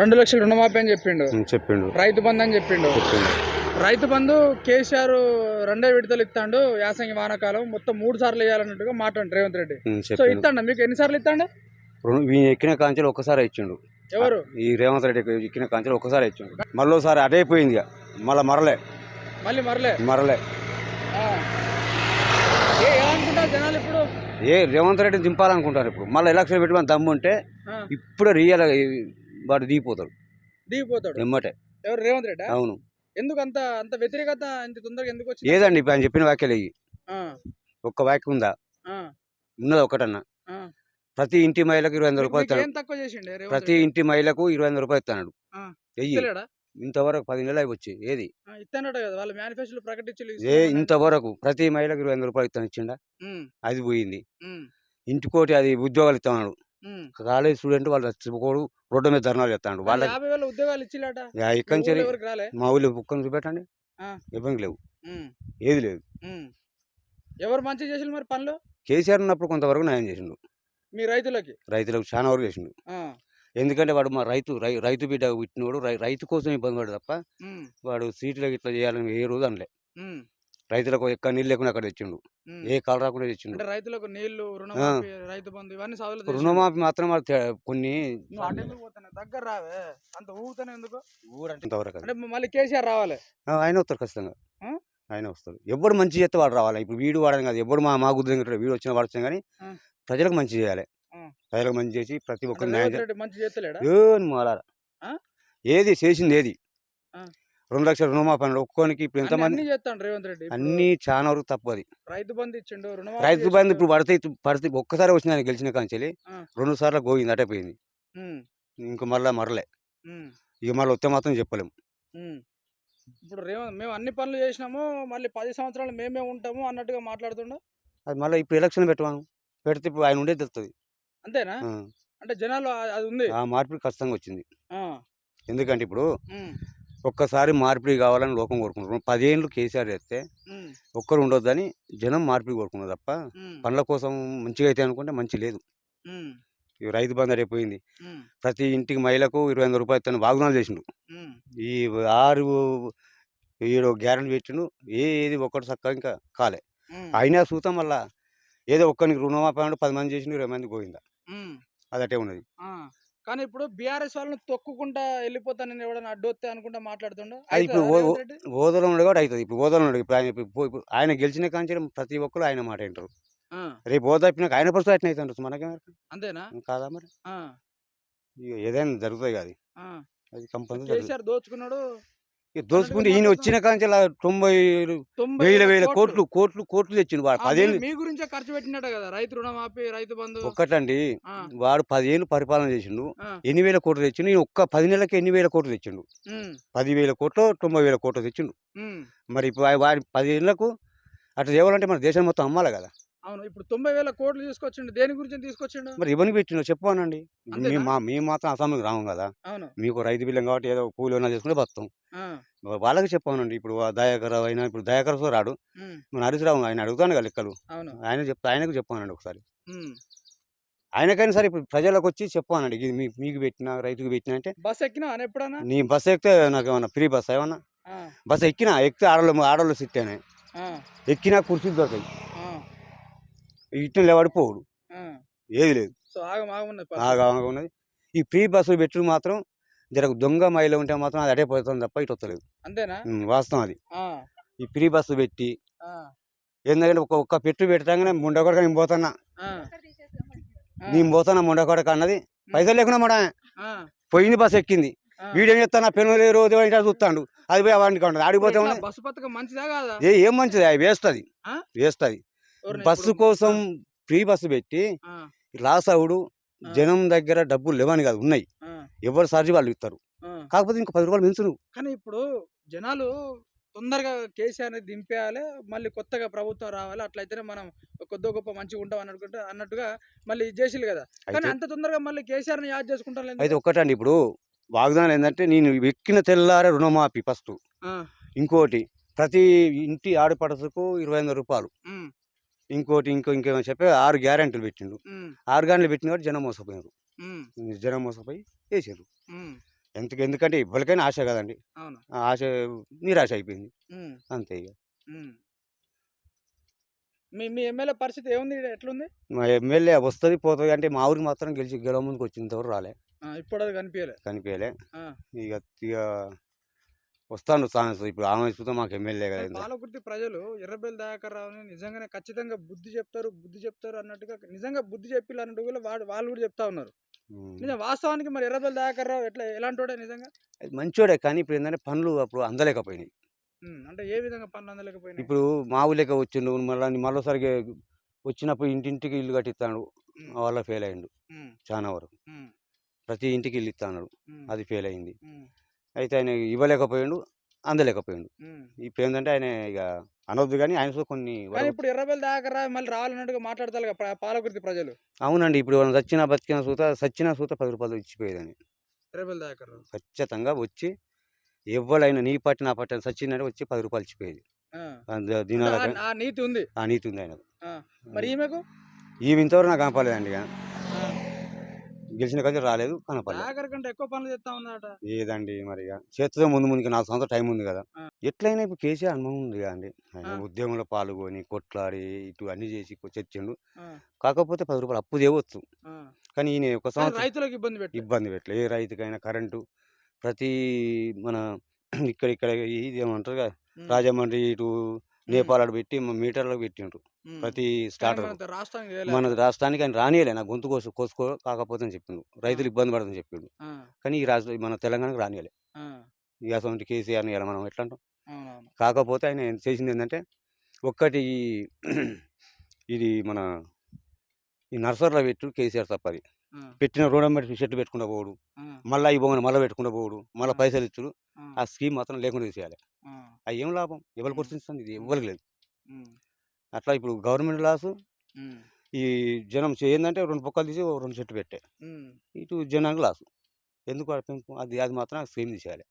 రెండు లక్షలు రుణమాఫీ అని చెప్పిండు. చెప్పిండు. రైతు బంధు అని చెప్పిండు. రైతు బంధు కేసీఆర్ రెండే విడతలు ఇస్తాడు యాసంగి వానాకాలం మొత్తం మూడు సార్లు వేయాలన్నట్టుగా మాట్లాడు రేవంత్ రెడ్డి. సో ఇస్తాడు? మీకు ఎన్నిసార్లు ఇస్తాడు? ఈయన ఎక్కిన కాంచెలు ఒక్కసారి ఇచ్చిండు. ఎవరు? ఈ రేవంత్ రెడ్డి ఎక్కిన కాంచెలు ఒక్కసారి ఇచ్చిండు. మళ్ళీసారి అదే పోయింది ఇక. మళ్ళీ మరలే. మళ్ళీ మరలే? మరలే. జనాలు ఇప్పుడు? ఏ రేవంత్ రెడ్డిని దింపాలనుకుంటారు ఇప్పుడు. మళ్ళీ ఎలక్షన్ పెట్టి దమ్ము ఉంటే ఆ, ఇప్పుడు రియల్ వాడు దిగిపోతాడు. దిగిపోతాడు. ఎమ్మటే. ఎవరు రేవంత్ రెడ్డి? అవును. ఎందుకు అంత అంత వ్యతిరేకత ఇంత తొందరగా ఎందుకు వచ్చింది? ఏదండి ఇప్పుడు ఆయన చెప్పిన వ్యాఖ్యలు ఇవి. ఒక్క వ్యాఖ్య ఉందా? ఉన్నది ఒకటన్నా. ప్రతి ఇంటి మహిళకు ఇరవై వందల రూపాయలు ఇస్తాడు. ప్రతి? ఇంటి మహిళకు ఇరవై వందల రూపాయలు ఇస్తాడు? ఇంతవరకు పది నెలలు అయి వచ్చి ఏది ఏ ఇంతవరకు ప్రతి మహిళకు ఇరవై వందల రూపాయలు ఇస్తాను ఇచ్చిండా? అది పోయింది. ఇంటికోటి అది ఉద్యోగాలు ఇస్తున్నాడు కాలేజ్ స్టూడెంట్ వాళ్ళు చచ్చిపోడు రోడ్డు మీద ధర్నాలు చేస్తాడు. వేల ఉద్యోగాలు ఇచ్చిలాట. ఇక్కడి మా ఊళ్ళో బుక్కను చూపెట్టండి. ఇబ్బంది లేవు. ఏది లేదు. ఎవరు మంచి చేసిన మరి పనులు? కేసీఆర్ ఉన్నప్పుడు కొంతవరకు న్యాయం చేసిండు. మీ రైతులకి? రైతులకు చాలా వరకు చేసిండు. ఎందుకంటే వాడు మా రైతు రైతు బిడ్డ పుట్టినోడు రైతు కోసం ఇబ్బంది పడు తప్ప వాడు సీట్లకు ఇట్లా చేయాలని ఏ రోజు అనలే. రైతులకు ఎక్కడ నీళ్ళు లేకుండా అక్కడ తెచ్చిండు. ఏ కాలు రాకుండా తెచ్చిండు. అంటే రైతులకు నీళ్ళు రుణమాఫీ రైతు బంధు ఇవన్నీ సాగులు చేసిండు. రుణమాఫీ మాత్రం కొన్ని దగ్గర రావే. అంత ఊగుతానే ఎందుకు? ఊరంటే మళ్ళీ కేసీఆర్ రావాలి. ఆయన వస్తారు ఖచ్చితంగా? ఆయన వస్తారు. ఎవడు మంచి చేస్తే వాడు రావాలి. ఇప్పుడు వీడు వాడని కాదు. ఎవడు మా మా గుర్తు వీడు వచ్చిన వాడు వచ్చినా కానీ. ప్రజలకు మంచి చేయాలి. ప్రజలకు మంచి చేసి ప్రతి ఒక్కరు న్యాయం? ఏది చేసింది ఏది. రెండు లక్షల రుణమాఫీ అన్నాడు. ఒక్కోనికి ఇప్పుడు ఎంతమంది రేవంత్ రెడ్డి. ఇప్పుడు అన్ని చాలా వరకు తప్పది రైతు బంధు ఇచ్చిండు రైతు బంధు. ఇప్పుడు పడితే పడితే ఒక్కసారి వచ్చిన ఆయన గెలిచిన కాంచెలి ఆ. రెండు సార్లు గోయింది అటే పోయింది. ఉమ్, ఇంక మళ్ళీ మరలే. ఇక మళ్ళీ వస్తే మాత్రం చెప్పలేము. ఇప్పుడు రేవంత్ మేము అన్ని పనులు చేసినాము మళ్ళీ పది సంవత్సరాలు మేమే ఉంటాము అన్నట్టుగా మాట్లాడుతుండ? అది మళ్ళీ ఇప్పుడు ఎలక్షన్ పెట్టాము పెడితే ఇప్పుడు ఆయన ఉండే తెలుస్తుంది అంతేనా? అంటే జనాలు అది ఉంది. ఆ మార్పిడి ఖచ్చితంగా వచ్చింది. ఎందుకంటే ఇప్పుడు ఒక్కసారి మార్పిడి కావాలని లోకం కోరుకుంటున్నారు పదేళ్ళు కేసీఆర్ చేస్తే ఒక్కరు ఉండొద్దని జనం మార్పిడి కోరుకున్నారు తప్ప పనుల కోసం మంచిగా అయితే అనుకుంటే మంచి లేదు. రైతు బంధు అయిపోయింది. ప్రతి ఇంటికి మహిళకు ఇరవై వందల రూపాయలు ఇస్తాను వాగ్దానాలు చేసిండు. ఈ ఆరు ఏడు గ్యారెంటీ పెట్టిండు. ఏది ఒక్కటి చక్కగా ఇంకా కాలే. అయినా సూతం వల్ల ఏదో ఒక్కరికి రుణమాఫీ అన్నాడు పది మంది చేసిండు ఇరవై మంది పోయిందా? ఉమ్, అది అటే ఉన్నది. కానీ ఇప్పుడు బీఆర్ఎస్ వాళ్ళని తొక్కుకుంటా వెళ్ళిపోతానని ఎవడన్నా అడ్డొస్తే అనుకుంటా మాట్లాడుతుండ? ఇప్పుడు కూడా అవుతుంది. ఇప్పుడు ఓదలో ఉన్నాడు ఇప్పుడు ఆయన గెలిచిన కాంచి ప్రతి ఒక్కరు ఆయన మాట వింటారు. రేపు ఓద అయిపోయినాక ఆయన పరిస్థితి అట్నే అవుతుంటారు మనకేం అంతేనా? కాదా మరి? ఏదైనా జరుగుతాయి కాదు. అది కంపల్సరీ దోచుకున్నాడు. దోచుకుంటే ఈయన వచ్చిన కాంచి తొంభై తొంభై వేల వేల కోట్లు. కోట్లు కోట్లు తెచ్చిండు వాడు. పదేళ్ళు మీ- మీ గురించే ఖర్చు పెట్టినట్ట కదా రైతు రుణమాఫీ రైతు బంధు. ఒక్కటండి. వాడు పదిహేను పరిపాలన చేసిండు. ఎన్ని వేల కోట్లు తెచ్చిండు? ఈయన ఒక్క పది నెలలకి ఎన్ని వేల కోట్లు తెచ్చిండు? ఉమ్, పది వేల కోట్లు తొంభై వేల కోట్లు తెచ్చిండు. మరి ఇప్పుడు పది ఏళ్ళకు అట్లా తేవాలంటే మన దేశం మొత్తం అమ్మాలి కదా. అవును. ఇప్పుడు తొంభై వేల కోట్లు తీసుకొచ్చిండు. దేని గురించి తీసుకొచ్చిండు? మరి ఇవన్నీ పెట్టిండు చెప్పానండి? మేము మా మేము మాత్రం అసెంబ్లీకి రాము కదా. మీకు రైతు బిల్లం కాబట్టి ఏదో కూలి ఉన్నా చేసుకుంటే బతాం వాళ్ళకి చెప్పానండి ఇప్పుడు దయాకర్ అయినా ఇప్పుడు దయాకర్ సో రాడు. మన హరీశ్రావు ఆయన అడుగుతాను కదా లెక్కలు. ఆయన చెప్తా ఆయనకు చెప్పానండి ఒకసారి. ఆయనకైనా సరే ఇప్పుడు ప్రజలకు వచ్చి చెప్పానండి ఇది మీకు పెట్టిన రైతుకు పెట్టిన అంటే బస్ ఎక్కినా ఎప్పుడన్నా? నీ బస్ ఎక్కితే నాకు ఏమన్నా ఫ్రీ బస్ ఏమన్నా? బస్ ఎక్కినా ఎక్కితే ఆడవాళ్ళు ఆడవాళ్ళు సిట్టేనే. ఎక్కినా కుర్చీలు దొరకాయి. ఆ, ఇట్లా లేవాడిపోవుడు. ఆ. ఏది లేదు. ఉన్నది ఈ ఫ్రీ బస్సులు పెట్టుడు మాత్రం జర దొంగ మైలు ఉంటే మాత్రం అది అటే పోతుంది తప్ప ఇటు వస్తలేదు అంతేనా? వాస్తవం అది. ఈ ఫ్రీ బస్సు పెట్టి ఎందుకంటే ఒక ఒక్క పెట్టు పెట్టగానే ముండకొడక నేను పోతున్నా. నేను పోతున్నా ముండకొడక అన్నది. పైసలు లేకుండా మడ? ఆ, పోయింది బస్సు ఎక్కింది. వీడేం చెప్తాను పెను రోజు చూస్తాడు అది పోయి ఉంటుంది ఆడిపోతే ఏ ఏం మంచిది? అది వేస్ట్ బస్సు కోసం ఫ్రీ బస్సు పెట్టి ఆ, లాస్ అవుడు ఆ. జనం దగ్గర డబ్బులు లేవని కాదు ఉన్నాయి. ఎవరు సార్జీ వాళ్ళు ఇస్తారు. కాకపోతే ఇంకా పది రూపాయలు పెంచు కానీ ఇప్పుడు జనాలు తొందరగా కేసీఆర్ దింపేయాలి మళ్ళీ కొత్తగా ప్రభుత్వం రావాలి అట్లయితేనే మనం కొద్ది గొప్ప మంచిగా ఉంటాం అని అనుకుంటే అన్నట్టుగా మళ్ళీ చేసిల్లు కదా. కానీ అంత తొందరగా మళ్ళీ కేసీఆర్ని యాద్ చేసుకుంటాం లేదు అయితే ఒక్కటండి ఇప్పుడు వాగ్దానం ఏంటంటే నేను ఎక్కిన తెల్లారే రుణమాఫీ ఫస్ట్. ఇంకోటి ప్రతి ఇంటి ఆడపడసకు ఇరవై ఐదు రూపాయలు. ఇంకోటి ఇంకో ఇంకేమో చెప్పి ఆరు గ్యారెంటీలు పెట్టిండు. ఆరు గ్యారెంటీలు పెట్టిన కాబట్టి జనం మోసపోయారు జనం మోసపోయి వేసారు ఎందుకు ఎందుకంటే ఇవ్వరికైనా ఆశ కదండి. ఆశ నిరాశ అయిపోయింది. అంతే ఇక. మీ మీ ఎమ్మెల్యే పరిస్థితి ఏముంది? ఎట్లుంది? మా ఎమ్మెల్యే వస్తుంది పోతుంది అంటే మా ఊరికి మాత్రం గెలిచి గెలవ ముందుకు వచ్చినంతవరకు రాలే. ఇప్పుడు అది కనిపించలే కనిపించలే. ఇక ఇక వస్తాను ఛాన్స్. ఇప్పుడు ఆమె చూస్తే మాకు ఎమ్మెల్యే కదా. పాలకుర్తి ప్రజలు ఎర్రబెల్లి దయాకర్ రావుని నిజంగానే ఖచ్చితంగా బుద్ధి చెప్తారు బుద్ధి చెప్తారు అన్నట్టుగా నిజంగా బుద్ధి చెప్పిల్లు అన్నట్టు కూడా వాడు వాళ్ళు కూడా చెప్తా ఉన్నారు. నిజం వాస్తవానికి మరి ఎర్రబెల్లి దయాకర్ రావు ఎట్లా ఎలాంటి వాడే నిజంగా? అది మంచోడే కానీ ఇప్పుడు ఏంటంటే పనులు అప్పుడు అందలేకపోయినాయి. అంటే ఏ విధంగా పనులు అందలేకపోయినాయి? ఇప్పుడు మా ఊళ్ళకి వచ్చిండు మళ్ళీ మరోసారి వచ్చినప్పుడు ఇంటింటికి ఇల్లు కట్టిస్తాడు వాళ్ళ ఫెయిల్ అయ్యిండు చాలా వరకు. ప్రతి ఇంటికి ఇల్లు ఇస్తాడు అది ఫెయిల్ అయింది. అయితే ఆయన ఇవ్వలేకపోయిండు అందలేకపోయిండు. ఇప్పుడు ఏంటంటే ఆయన ఇక అనవద్దు కానీ ఆయన కొన్ని ఇప్పుడు ఎర్రబెల్లి దయాకర్ రావు మళ్ళీ రావాలన్నట్టుగా మాట్లాడతారు పాలకుర్తి ప్రజలు. అవునండి ఇప్పుడు చచ్చినా బతికిన సూత చచ్చినా సూత పది రూపాయలు ఇచ్చిపోయేదని ఎర్రబెల్లి దయాకర్ రావు ఖచ్చితంగా వచ్చి ఎవరైనా నీ పట్టి నా పట్టి సచ్చినట్టు వచ్చి పది రూపాయలు ఇచ్చిపోయేది. ఆ. నీతి ఉంది. ఆ నీతి ఉంది ఆయన. మరి ఈమెకు? ఈ ఇంతవరకు నాకు కనపడలేదండి ఇక. గెలిచిన కంటే రాలేదు కనపడలేదు దయాకర్ కంటే ఎక్కువ పనులు చేస్తా ఉందట ఏదండి మరి ఇక చేతితో ముందు ముందుకు నాలుగు సంవత్సరాలు టైం ఉంది కదా. ఎట్లయినా ఇప్పుడు కేసీఆర్ అనుభవం ఉంది ఆయన ఆ. ఉద్యోగంలో పాల్గొని కొట్లాడి ఇటు అన్ని చేసి తెచ్చిండు ఆ, కాకపోతే పది రూపాయలు అప్పు తేవచ్చు. కానీ ఈయన ఒక కానీ సంవత్సరం రైతులకు ఇబ్బంది పెట్టి ఇబ్బంది పెట్టలే. ఏ రైతుకైనా కరెంటు ప్రతి మన ఇక్కడ ఇక్కడ ఇది ఏమంటారు కదా రాజమండ్రి ఇటు నేపాల్ పెట్టి మీటర్లకు పెట్టిండ్రు ప్రతి స్టార్టర్. మన రాష్ట్రానికి ఆయన రానియలే నాకు గొంతు కోసు కోసుకో కాకపోతే అని చెప్పిండు. రైతులు ఇబ్బంది పడదని చెప్పిండు. కానీ ఈ రాష్ట్ర మన తెలంగాణకు రానియలే. ఇక అసలు కేసీఆర్ని ఇలా మనం ఎట్లా అంటాం కాకపోతే ఆయన చేసింది ఏంటంటే ఒక్కటి ఈ ఇది మన ఈ నర్సరీలో పెట్టు కేసీఆర్ తప్పది పెట్టిన రుణం పెట్టి షెట్ పెట్టుకుంటా పోడు మళ్ళీ ఈ బొమ్మను మళ్ళీ పెట్టుకుంటా పోడు మళ్ళీ. పైసలు ఇచ్చుడు ఆ, స్కీమ్ మాత్రం లేకుండా తీసేయాలి. అది ఏం లాభం? ఎవరికి ఉమ్. వర్తిస్తుంది ఇది ఎవరికి లేదు అట్లా ఇప్పుడు గవర్నమెంట్ లాసు ఈ జనం చే- ఏంటంటే రెండు పొక్కలు తీసి రెండు చెట్టు పెట్టే. ఇటు జనానికి లాసు. ఎందుకు పెంపు అది అది మాత్రం స్కీమ్ తీసేయాలి.